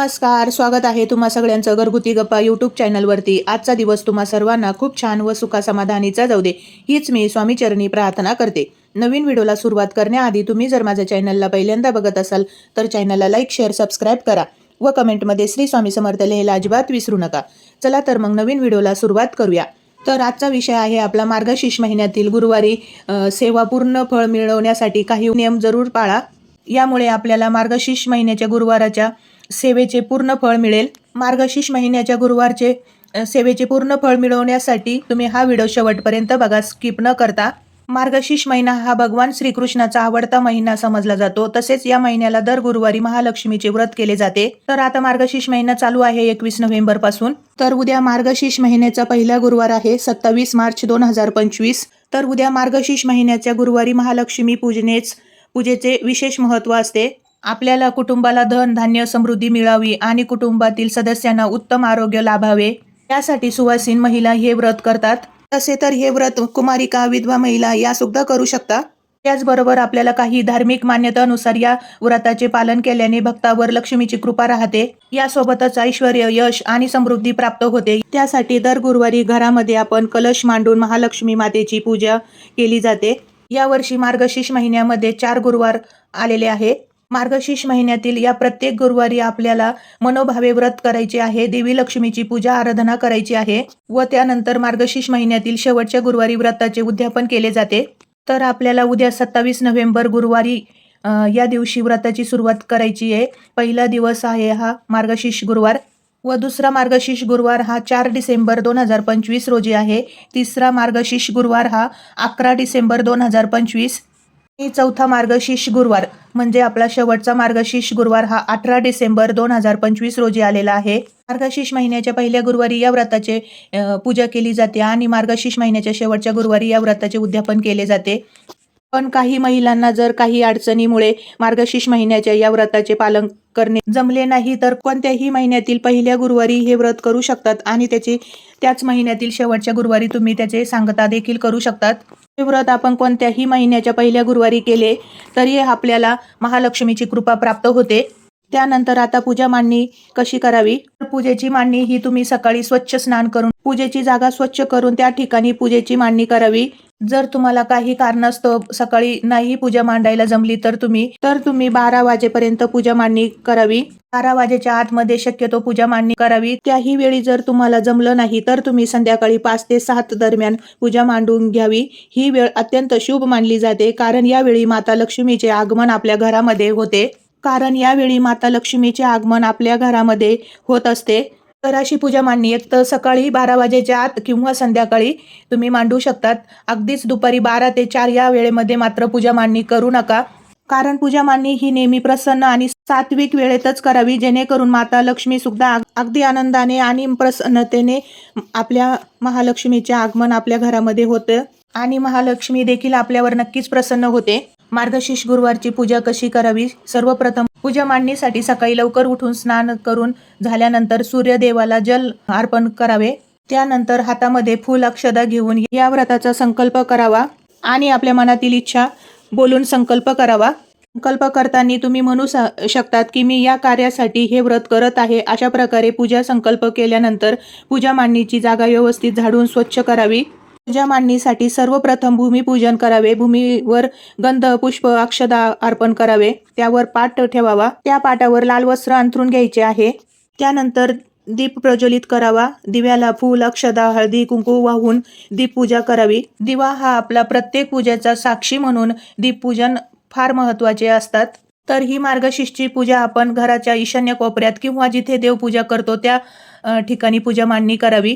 नमस्कार स्वागत आहे तुम्हा सगळ्यांचं घरगुती गप्पा यूट्यूब चॅनलवरती आजचा दिवस तुम्हा सर्वांना खूप छान व सुखासमाधानीचा जाऊ दे. हीच मी स्वामीचरणी प्रार्थना करते. नवीन व्हिडिओला सुरुवात करण्याआधी तुम्ही जर माझ्या चॅनलला पहिल्यांदा बघत असाल तर चॅनलला लाईक शेअर सबस्क्राईब करा व कमेंटमध्ये श्री स्वामी समर्थ लिहायला अजिबात विसरू नका. चला तर मग नवीन व्हिडिओला सुरुवात करूया. तर आजचा विषय आहे आपला मार्गशीर्ष महिन्यातील गुरुवारी सेवा पूर्ण फळ मिळवण्यासाठी काही नियम जरूर पाळा. यामुळे आपल्याला मार्गशीर्ष महिन्याच्या गुरुवाराच्या सेवेचे पूर्ण फळ मिळेल. मार्गशीर्ष महिन्याच्या गुरुवारचे सेवेचे पूर्ण फळ मिळवण्यासाठी तुम्ही हा व्हिडिओ शेवटपर्यंत बघा. स्किप न करता. मार्गशीर्ष महिना हा भगवान श्रीकृष्णाचा आवडता महिना समजला जातो. तसेच या महिन्याला दर गुरुवारी महालक्ष्मीचे व्रत केले जाते. तर आता मार्गशीर्ष महिना चालू आहे एकवीस नोव्हेंबरपासून. तर उद्या मार्गशीर्ष महिन्याचा पहिला गुरुवार आहे सत्तावीस मार्च दोन हजार पंचवीस. तर उद्या मार्गशीर्ष महिन्याच्या गुरुवारी महालक्ष्मी पूजनेच पूजेचे विशेष महत्त्व असते. आपल्याला कुटुंबाला धन धान्य समृद्धी मिळावी आणि कुटुंबातील सदस्यांना उत्तम आरोग्य लाभावे. यासाठी सुवासीन महिला हे व्रत करतात. तसे तर हे व्रत कुमारिका विधवा महिला या सुद्धा करू शकता? त्याचबरोबर आपल्याला काही धार्मिक मान्यतानुसार या व्रताचे पालन केल्याने भक्तावर लक्ष्मीची कृपा राहते. यासोबतच ऐश्वर यश आणि समृद्धी प्राप्त होते. त्यासाठी दर गुरुवारी घरामध्ये आपण कलश मांडून महालक्ष्मी मातेची पूजा केली जाते. यावर्षी मार्गशीर्ष महिन्यामध्ये चार गुरुवार आलेले आहे. मार्गशीर्ष महिन्यातील या प्रत्येक गुरुवारी आपल्याला मनोभावे व्रत करायचे आहे देवी लक्ष्मीची पूजा आराधना करायची आहे व त्यानंतर मार्गशीर्ष महिन्यातील शेवटच्या गुरुवारी व्रताचे उद्यापन केले जाते. तर आपल्याला उद्या सत्तावीस नोव्हेंबर गुरुवारी या दिवशी व्रताची सुरुवात करायची आहे. पहिला दिवस आहे हा मार्गशीर्ष गुरुवार व दुसरा मार्गशीर्ष गुरुवार हा चार डिसेंबर दोन हजार पंचवीस रोजी आहे. तिसरा मार्गशीर्ष गुरुवार हा अकरा डिसेंबर दोन हजार पंचवीस चौथा मार्गशीर्ष गुरुवार म्हणजे आपला शेवटचा मार्गशीर्ष गुरुवार हा अठरा डिसेंबर दोन हजार पंचवीस रोजी आलेला आहे. मार्गशीर्ष महिन्याच्या पहिल्या गुरुवारी या व्रताचे पूजा केली जाते आणि मार्गशीर्ष महिन्याच्या शेवटच्या गुरुवारी या व्रताचे उद्यापन केले जाते. पण काही महिलांना जर काही अडचणीमुळे मार्गशीर्ष महिन्याच्या या व्रताचे पालन करणे जमले नाही तर कोणत्याही महिन्यातील पहिल्या गुरुवारी हे व्रत करू शकतात आणि त्याचे त्याच महिन्यातील शेवटच्या गुरुवारी तुम्ही त्याचे सांगता देखील करू शकतात. हे व्रत आपण कोणत्याही महिन्याच्या पहिल्या गुरुवारी केले तरी आपल्याला महालक्ष्मीची कृपा प्राप्त होते. त्यानंतर आता पूजा मांडणी कशी करावी? पूजेची मांडणी ही तुम्ही सकाळी स्वच्छ स्नान करून पूजेची जागा स्वच्छ करून त्या ठिकाणी पूजेची मांडणी करावी. जर तुम्हाला काही कारणास्तव सकाळी नाही पूजा मांडायला जमली तर तुम्ही तर तुम्ही बारा वाजेपर्यंत पूजा मांडणी करावी. बारा वाजेच्या आतमध्ये शक्यतो पूजा मांडणी करावी. त्याही वेळी जर तुम्हाला जमलं नाही तर तुम्ही संध्याकाळी पाच ते सात दरम्यान पूजा मांडून घ्यावी. ही वेळ अत्यंत शुभ मानली जाते कारण यावेळी माता लक्ष्मीचे आगमन आपल्या घरामध्ये होते. कारण यावेळी माता लक्ष्मीचे आगमन आपल्या घरामध्ये होत असते. तर अशी पूजा मांडणी एक तर सकाळी बारा वाजेच्या आत किंवा संध्याकाळी तुम्ही मांडू शकतात. अगदीच दुपारी बारा ते चार या वेळेमध्ये मात्र पूजा मांडणी करू नका. कारण पूजा मांडणी ही नेहमी प्रसन्न आणि सात्विक वेळेतच करावी. जेणेकरून माता लक्ष्मी सुद्धा अगदी आनंदाने आणि प्रसन्नतेने आपल्या महालक्ष्मीचे आगमन आपल्या घरामध्ये होतं. आणि महालक्ष्मी देखील आपल्यावर नक्कीच प्रसन्न होते. मार्गशीर्ष गुरुवारची पूजा कशी करावी? सर्वप्रथम पूजा मांडणीसाठी सकाळी लवकर उठून स्नान करून झाल्यानंतर सूर्यदेवाला जल अर्पण करावे. त्यानंतर हातामध्ये फूल अक्षदा घेऊन या व्रताचा संकल्प करावा आणि आपल्या मनातील इच्छा बोलून संकल्प करावा. संकल्प करताना तुम्ही म्हणू शकतात की मी या कार्यासाठी हे व्रत करत आहे. अशा प्रकारे पूजा संकल्प केल्यानंतर पूजा मांडणीची जागा व्यवस्थित झाडून स्वच्छ करावी. पूजा मांडणीसाठी सर्वप्रथम भूमिपूजन करावे. भूमीवर गंध पुष्प अक्षदा अर्पण करावे. त्यावर पाट ठेवावा. त्या पाटावर लाल वस्त्र अंथरून घ्यायचे आहे. त्यानंतर दीप प्रज्वलित करावा. दिव्याला फूल अक्षदा हळदी कुंकू वाहून दीपपूजा करावी. दिवा हा आपला प्रत्येक पूजेचा साक्षी म्हणून दीपपूजन फार महत्त्वाचे असतात. तर ही मार्गशीर्षची पूजा आपण घराच्या ईशान्य कोपऱ्यात किंवा जिथे देवपूजा करतो त्या ठिकाणी पूजा मांडणी करावी.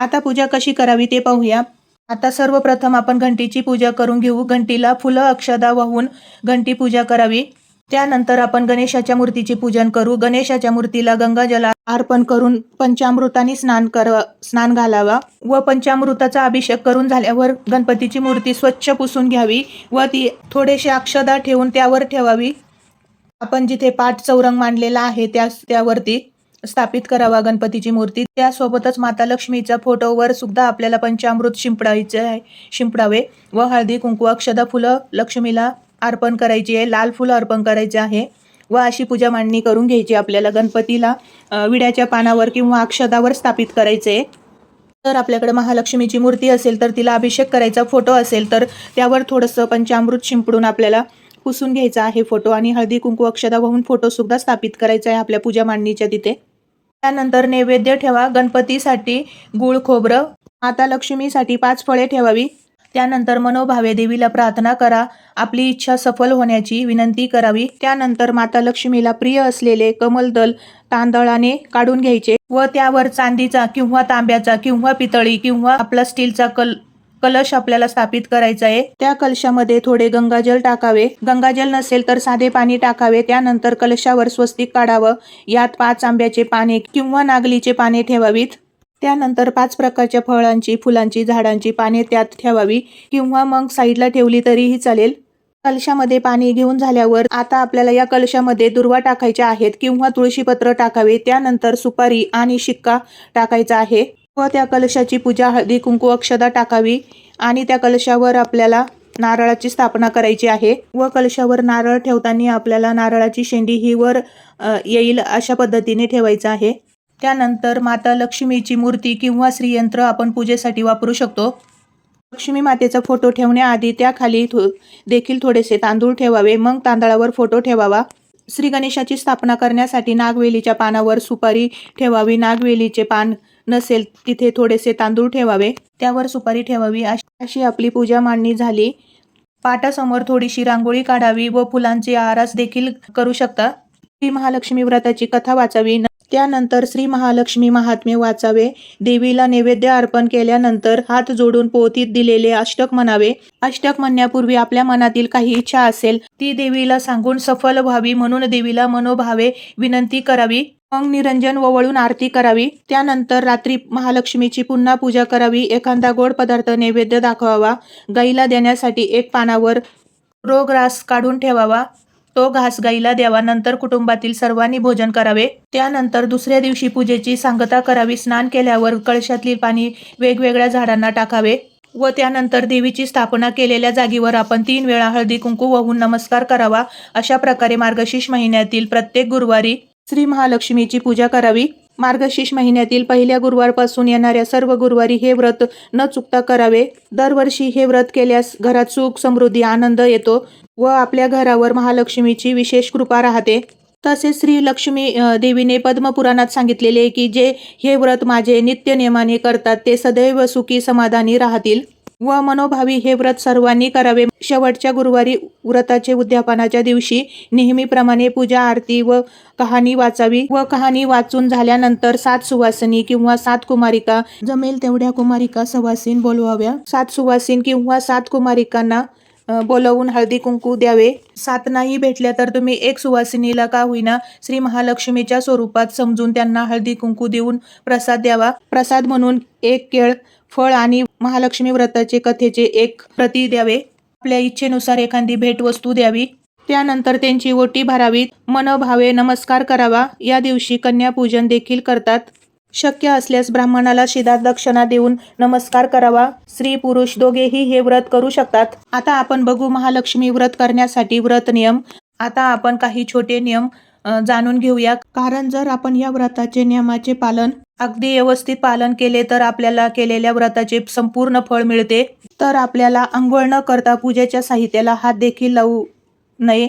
आता पूजा कशी करावी ते पाहूया. आता सर्वप्रथम आपण घंटीची पूजा करून घेऊ. घंटीला फुलं अक्षदा वाहून घंटी पूजा करावी. त्यानंतर आपण गणेशाच्या मूर्तीची पूजन करू. गणेशाच्या मूर्तीला गंगाजला अर्पण करून पंचामृताने स्नान कर स्नान घालावा व पंचामृताचा अभिषेक करून झाल्यावर गणपतीची मूर्ती स्वच्छ पुसून घ्यावी व ती थोडेसे अक्षदा ठेवून त्यावर ठेवावी. आपण जिथे पाठ चौरंग मांडलेला आहे त्या त्यावरती स्थापित करावा. गणपतीची मूर्ती त्यासोबतच माता लक्ष्मीच्या फोटोवर सुद्धा आपल्याला पंचामृत शिंपडायचे आहे. शिंपडावे व हळदी कुंकू अक्षदा फुलं लक्ष्मीला अर्पण करायची आहे. लाल फुलं अर्पण करायचे आहे व अशी पूजा मांडणी करून घ्यायची आपल्याला. गणपतीला विड्याच्या पानावर किंवा अक्षदावर स्थापित करायचे जर आपल्याकडे महालक्ष्मीची मूर्ती असेल तर तिला अभिषेक करायचा फोटो असेल तर त्यावर थोडंसं पंचामृत शिंपडून आपल्याला पुसून घ्यायचा आहे फोटो आणि हळदी कुंकू अक्षदा वाहून फोटो सुद्धा स्थापित करायचा आहे आपल्या पूजा मांडणीच्या तिथे. त्यानंतर नैवेद्य ठेवा गणपतीसाठी गुळ खोबरं माता लक्ष्मीसाठी पाच फळे ठेवावी. त्यानंतर मनोभावे देवीला प्रार्थना करा. आपली इच्छा सफल होण्याची विनंती करावी. त्यानंतर माता लक्ष्मीला प्रिय असलेले कमलदल तांदळाने काढून घ्यायचे व त्यावर चांदीचा किंवा तांब्याचा किंवा पितळी किंवा आपला स्टीलचा कल कलश आपल्याला स्थापित करायचा आहे. त्या कलशामध्ये थोडे गंगाजल टाकावे. गंगाजल नसेल तर साधे पाणी टाकावे. त्यानंतर कलशावर स्वस्तिक काढावं. यात पाच आंब्याचे पाने किंवा नागलीचे पाने ठेवावीत. त्यानंतर पाच प्रकारच्या फळांची फुलांची झाडांची पाने त्यात ठेवावी किंवा मग साईडला ठेवली तरीही चालेल. कलशामध्ये पाणी घेऊन झाल्यावर आता आपल्याला या कलशामध्ये दुर्वा टाकायच्या आहेत किंवा तुळशीपत्र टाकावे. त्यानंतर सुपारी आणि शिक्का टाकायचा आहे. व त्या कलशाची पूजा हळदी कुंकू अक्षदा टाकावी आणि त्या कलशावर आपल्याला नारळाची स्थापना करायची आहे. व कलशावर नारळ ठेवताना आपल्याला नारळाची शेंडी ही वर येईल अशा पद्धतीने ठेवायचं आहे. त्यानंतर माता लक्ष्मीची मूर्ती किंवा श्रीयंत्र आपण पूजेसाठी वापरू शकतो. लक्ष्मी मातेचा फोटो ठेवण्याआधी त्याखाली थो देखील थोडेसे तांदूळ ठेवावे मग तांदळावर फोटो ठेवावा. श्री गणेशाची स्थापना करण्यासाठी नागवेलीच्या पानावर सुपारी ठेवावी. नागवेलीचे पान नसेल तिथे थोडेसे तांदूळ ठेवावे त्यावर सुपारी ठेवावी अशी आपली पूजा मांडणी झाली. पाटासमोर थोडीशी रांगोळी काढावी व फुलांची आरास देखील करू शकता. श्री महालक्ष्मी व्रताची कथा वाचावी. न- त्यानंतर श्री महालक्ष्मी महात्म्य वाचावे. देवीला नैवेद्य अर्पण केल्यानंतर हात जोडून पोथीत दिलेले अष्टक म्हणावे. अष्टक म्हणण्यापूर्वी आपल्या मनातील काही इच्छा असेल ती देवीला सांगून सफल व्हावी म्हणून देवीला मनोभावे विनंती करावी. मग निरंजन ववळून आरती करावी. त्यानंतर रात्री महालक्ष्मीची पुन्हा पूजा करावी. एखादा गोड पदार्थ नैवेद्य दाखवावा. गाईला देण्यासाठी एक पानावर रोग रास काढून ठेवावा. तो घास गाईला द्यावा नंतर कुटुंबातील सर्वांनी भोजन करावे. त्यानंतर दुसऱ्या दिवशी पूजेची सांगता करावी. स्नान केल्यावर कळशातील पाणी वेगवेगळ्या झाडांना टाकावे व त्यानंतर देवीची स्थापना केलेल्या जागेवर आपण तीन वेळा हळदी कुंकू वाहून नमस्कार करावा अशा प्रकारे मार्गशीर्ष महिन्यातील प्रत्येक गुरुवारी श्री महालक्ष्मीची पूजा करावी. मार्गशीर्ष महिन्यातील पहिल्या गुरुवारपासून येणाऱ्या सर्व गुरुवारी हे व्रत न चुकता करावे. दरवर्षी हे व्रत केल्यास घरात सुख समृद्धी आनंद येतो व आपल्या घरावर महालक्ष्मीची विशेष कृपा राहते. तसेच श्री लक्ष्मी देवीने पद्मपुराणात सांगितलेले की जे हे व्रत माझे नित्य नियमाने करतात ते सदैव सुखी समाधानी राहतील. व मनोभावी हे व्रत सर्वांनी करावे. शेवटच्या गुरुवारी व्रताचे उद्यापनाच्या दिवशी नेहमीप्रमाणे पूजा आरती व कहाणी वाचावी व कहाणी वाचून झाल्यानंतर सात सुवासिनी किंवा सात कुमारिका जमेल तेवढ्या कुमारिका सवासीन बोलवाव्या. सात सुवासीन किंवा सात कुमारिकांना बोलवून हळदी कुंकू द्यावे. सात नाही भेटल्या तर तुम्ही एक सुवासिनीला का होईना श्री महालक्ष्मीच्या स्वरूपात समजून त्यांना हळदी कुंकू देऊन प्रसाद द्यावा. प्रसाद म्हणून एक केळ फळ आणि महालक्ष्मी व्रताचे कथेचे एक प्रती द्यावे. आपल्या इच्छेनुसार एखादी भेटवस्तू द्यावी. त्यानंतर त्यांची ओटी भरावीत. मनभावे नमस्कार करावा. या दिवशी कन्यापूजन देखील करतात. शक्य असल्यास ब्राह्मणाला शिदा दक्षिणा देऊन नमस्कार करावा. स्त्री पुरुष दोघेही हे व्रत करू शकतात. आता आपण बघू महालक्ष्मी व्रत करण्यासाठी व्रत नियम. आता आपण काही छोटे नियम. जाणून घेऊया. कारण जर आपण या व्रताचे नियमाचे पालन अगदी व्यवस्थित पालन केले तर आपल्याला केलेल्या व्रताचे संपूर्ण फळ मिळते. तर आपल्याला आंघोळ न करता पूजेच्या साहित्याला हात देखील लावू नये.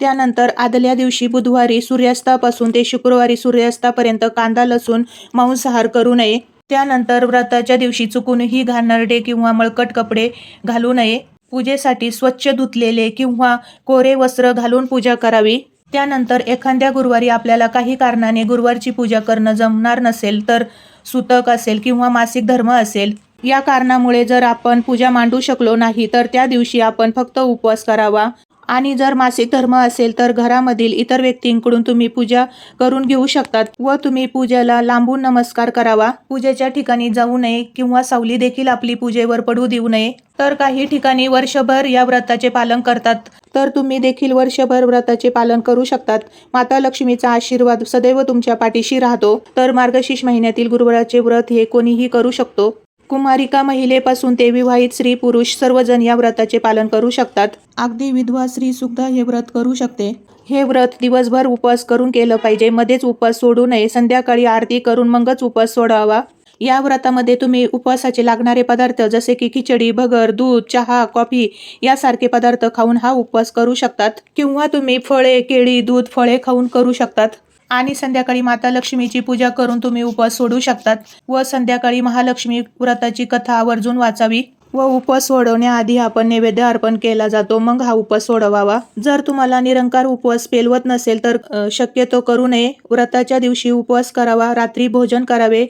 त्यानंतर आदल्या दिवशी बुधवारी सूर्यास्तापासून ते शुक्रवारी सूर्यास्तापर्यंत कांदा लसूण मांसाहार करू नये. त्यानंतर व्रताच्या दिवशी चुकूनही घाणरडे किंवा मळकट कपडे घालू नये. पूजेसाठी स्वच्छ धुतलेले किंवा कोरे वस्त्र घालून पूजा करावी. त्यानंतर एखाद्या गुरुवारी आपल्याला काही कारणाने गुरुवारची पूजा करणं जमणार नसेल तर सुतक असेल किंवा मासिक धर्म असेल या कारणामुळे जर आपण पूजा मांडू शकलो नाही तर त्या दिवशी आपण फक्त उपवास करावा. आणि जर मासिक धर्म असेल तर घरामधील इतर व्यक्तींकडून तुम्ही पूजा करून घेऊ शकतात व तुम्ही पूजेला लांबून नमस्कार करावा. पूजेच्या ठिकाणी जाऊ नये किंवा सावली देखील आपली पूजेवर पडू देऊ नये. तर काही ठिकाणी वर्षभर या व्रताचे पालन करतात. तर तुम्ही देखील वर्षभर व्रताचे पालन करू शकतात. माता लक्ष्मीचा आशीर्वाद सदैव तुमच्या पाठीशी राहतो. तर मार्गशीर्ष महिन्यातील गुरुवाराचे व्रत हे कोणीही करू शकतो. कुमारिका महिलेपासून ते विवाहित स्त्री पुरुष सर्वजण या व्रताचे पालन करू शकतात. अगदी विधवा स्त्री सुद्धा हे व्रत करू शकते. हे व्रत दिवसभर उपवास करून केलं पाहिजे. मध्येच उपवास सोडू नये. संध्याकाळी आरती करून मगच उपवास सोडावा. या व्रतामध्ये तुम्ही उपवासाचे लागणारे पदार्थ जसे की खिचडी भगर दूध चहा कॉफी यासारखे पदार्थ खाऊन हा उपवास करू शकतात किंवा तुम्ही फळे केळी दूध फळे खाऊन करू शकतात. आणि संध्याकाळी माता लक्ष्मीची पूजा करून तुम्ही उपवास सोडू शकतात व संध्याकाळी महालक्ष्मी व्रताची कथा आवर्जून वाचावी व उपवास सोडवण्याआधी आपण नैवेद्य अर्पण केला जातो मग हा उपवास सोडवावा. जर तुम्हाला निरंकार उपवास पेलवत नसेल तर शक्यतो करू नये. व्रताच्या दिवशी उपवास करावा रात्री भोजन करावे.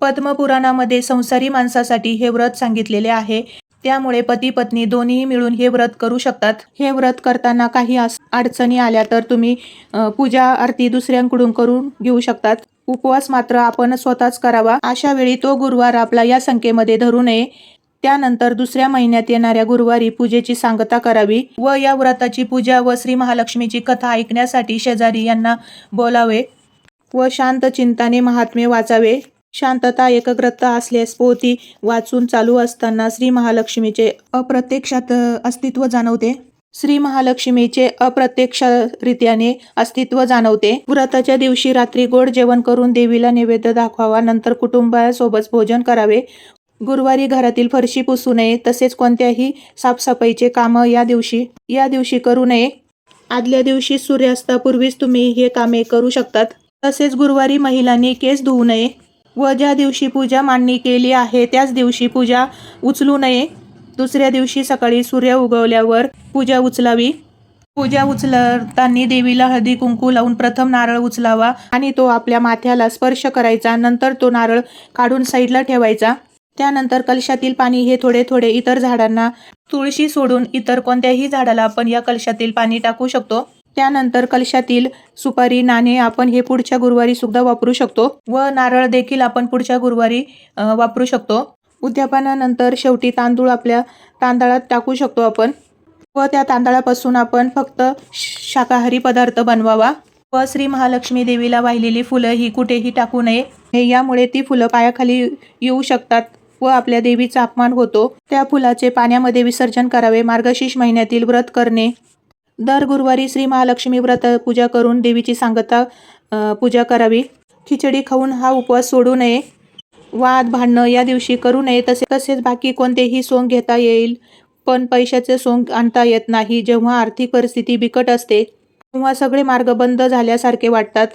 पद्मपुराणामध्ये संसारी माणसासाठी हे व्रत सांगितलेले आहे. त्यामुळे पती पत्नी दोन्ही मिळून हे व्रत करू शकतात. हे व्रत करताना काही अडचणी आल्या तर तुम्ही पूजा आरती दुसऱ्यांकडून करून घेऊ शकतात. उपवास मात्र आपण स्वतःच करावा. अशा वेळी तो गुरुवार आपला या संख्येमध्ये धरू नये. त्यानंतर दुसऱ्या महिन्यात येणाऱ्या गुरुवारी पूजेची सांगता करावी व या व्रताची पूजा व श्री महालक्ष्मीची कथा ऐकण्यासाठी शेजारी यांना बोलावे व शांत चिंताने महात्मे वाचावे. शांतता एकाग्रता असल्यास पोथी वाचून चालू असताना श्री महालक्ष्मीचे अप्रत्यक्षात अस्तित्व जाणवते. श्री महालक्ष्मीचे अप्रत्यक्षरित्याने अस्तित्व जाणवते. व्रताच्या दिवशी रात्री गोड जेवण करून देवीला नैवेद्य दाखवावा नंतर कुटुंबासोबत भोजन करावे. गुरुवारी घरातील फरशी पुसू नये तसेच कोणत्याही साफसफाईचे कामं या दिवशी या दिवशी करू नये. आदल्या दिवशी सूर्यास्तापूर्वीच तुम्ही हे कामे करू शकतात. तसेच गुरुवारी महिलांनी केस धुवू नये. व ज्या दिवशी पूजा मांडणी केली आहे त्याच दिवशी पूजा उचलू नये. दुसऱ्या दिवशी सकाळी सूर्य उगवल्यावर पूजा उचलावी. पूजा उचलताना देवीला हळदी कुंकू लावून प्रथम नारळ उचलावा आणि तो आपल्या माथ्याला स्पर्श करायचा. नंतर तो नारळ काढून साईडला ठेवायचा. त्यानंतर कलशातील पाणी हे थोडे थोडे इतर झाडांना तुळशी सोडून इतर कोणत्याही झाडाला आपण या कलशातील पाणी टाकू शकतो. त्यानंतर कलशातील सुपारी नाणे आपण हे पुढच्या गुरुवारी सुद्धा वापरू शकतो व नारळ देखील आपण पुढच्या गुरुवारी वापरू शकतो. उद्यापनानंतर शेवटी तांदूळ आपल्या तांदळात टाकू शकतो आपण व त्या तांदळापासून आपण फक्त श- शाकाहारी पदार्थ बनवावा व श्री महालक्ष्मी देवीला वाहिलेली फुलं ही कुठेही टाकू नये. हे यामुळे ती फुलं पायाखाली येऊ शकतात व आपल्या देवीचा अपमान होतो. त्या फुलाचे पाण्यामध्ये विसर्जन करावे मार्गशीर्ष महिन्यातील व्रत करणे दर गुरुवारी श्री महालक्ष्मी व्रत पूजा करून देवीची सांगता पूजा करावी. खिचडी खाऊन हा उपवास सोडू नये. वाद भांडणं या दिवशी करू नये. तसे तसेच बाकी कोणतेही सोंग घेता येईल. पण पैशाचे सोंग आणता येत नाही. जेव्हा आर्थिक परिस्थिती बिकट असते तेव्हा सगळे मार्ग बंद झाल्यासारखे वाटतात.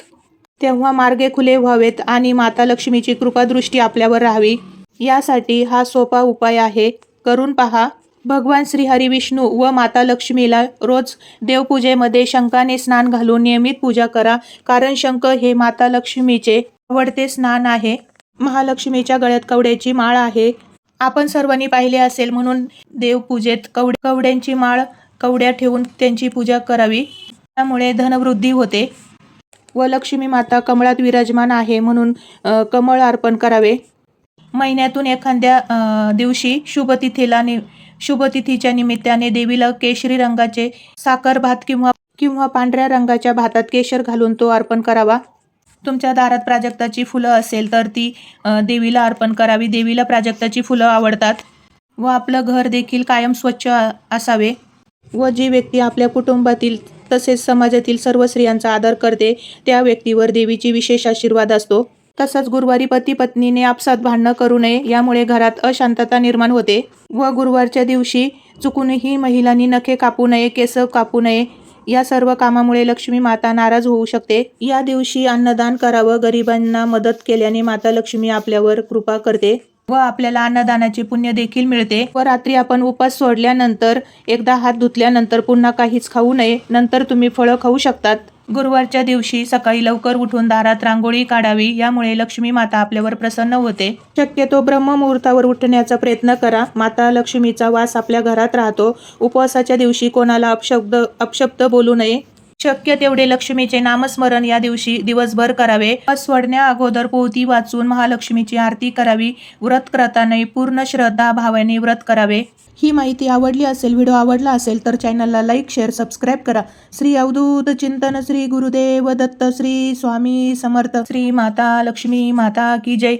तेव्हा मार्गे खुले व्हावेत आणि माता लक्ष्मीची कृपादृष्टी आपल्यावर राहावी. यासाठी हा सोपा उपाय आहे. करून पहा. भगवान श्री विष्णू व माता लक्ष्मीला रोज देवपूजेमध्ये शंखाने स्नान घालून नियमित पूजा करा. कारण शंख हे माता लक्ष्मीचे आवडते स्नान आहे. महालक्ष्मीच्या गळ्यात कवड्याची माळ आहे. आपण सर्वांनी पाहिले असेल म्हणून देवपूजेत कवड कवड्यांची माळ कवड्या ठेवून त्यांची पूजा करावी. त्यामुळे धनवृद्धी होते. व लक्ष्मी माता कमळात विराजमान आहे म्हणून कमळ अर्पण करावे. महिन्यातून एखाद्या दिवशी दिवशी शुभतिथीला नि शुभतिथीच्या निमित्ताने देवीला केशरी रंगाचे साखर भात किंवा किंवा पांढऱ्या रंगाच्या भातात केशर घालून तो अर्पण करावा. तुमच्या दारात प्राजक्ताची फुलं असेल तर ती देवीला अर्पण करावी. देवीला प्राजक्ताची फुलं आवडतात व आपलं घर देखील कायम स्वच्छ असावे व जी व्यक्ती आपल्या कुटुंबातील तसेच समाजातील सर्व स्त्रियांचा आदर करते त्या व्यक्तीवर देवीची विशेष आशीर्वाद असतो. तसंच गुरुवारी पती पत्नीने आपसात भांडणं करू नये यामुळे घरात अशांतता निर्माण होते. व गुरुवारच्या दिवशी चुकूनही महिलांनी नखे कापू नये केस कापू नये या सर्व कामामुळे लक्ष्मी माता नाराज होऊ शकते. या दिवशी अन्नदान करावं गरिबांना मदत केल्याने माता लक्ष्मी आपल्यावर कृपा करते व आपल्याला अन्नदानाचे पुण्य देखील मिळते. व रात्री आपण उपास सोडल्यानंतर एकदा हात धुतल्यानंतर पुन्हा काहीच खाऊ नये. नंतर तुम्ही फळं खाऊ शकतात. गुरुवारच्या दिवशी सकाळी लवकर उठून दारात रांगोळी काढावी यामुळे लक्ष्मी माता आपल्यावर प्रसन्न होते. शक्यतो ब्रह्ममुहूर्तावर उठण्याचा प्रयत्न करा. माता लक्ष्मीचा वास आपल्या घरात राहतो. उपवासाच्या दिवशी कोणाला अपशब्द अपशब्द बोलू नये. शक्य तेवढे लक्ष्मीचे नामस्मरण या दिवशी दिवसभर करावे. उपवास सोडण्या अगोदर पोहती वाचून महालक्ष्मीची आरती करावी. व्रत करताना पूर्ण श्रद्धा भावाने व्रत करावे. ही माहिती आवडली असेल व्हिडिओ आवडला असेल तर चॅनलला लाईक शेअर सबस्क्राईब करा. श्री अवधूत चिंतन श्री गुरुदेव दत्त श्री स्वामी समर्थ. श्री माता लक्ष्मी माता की जय.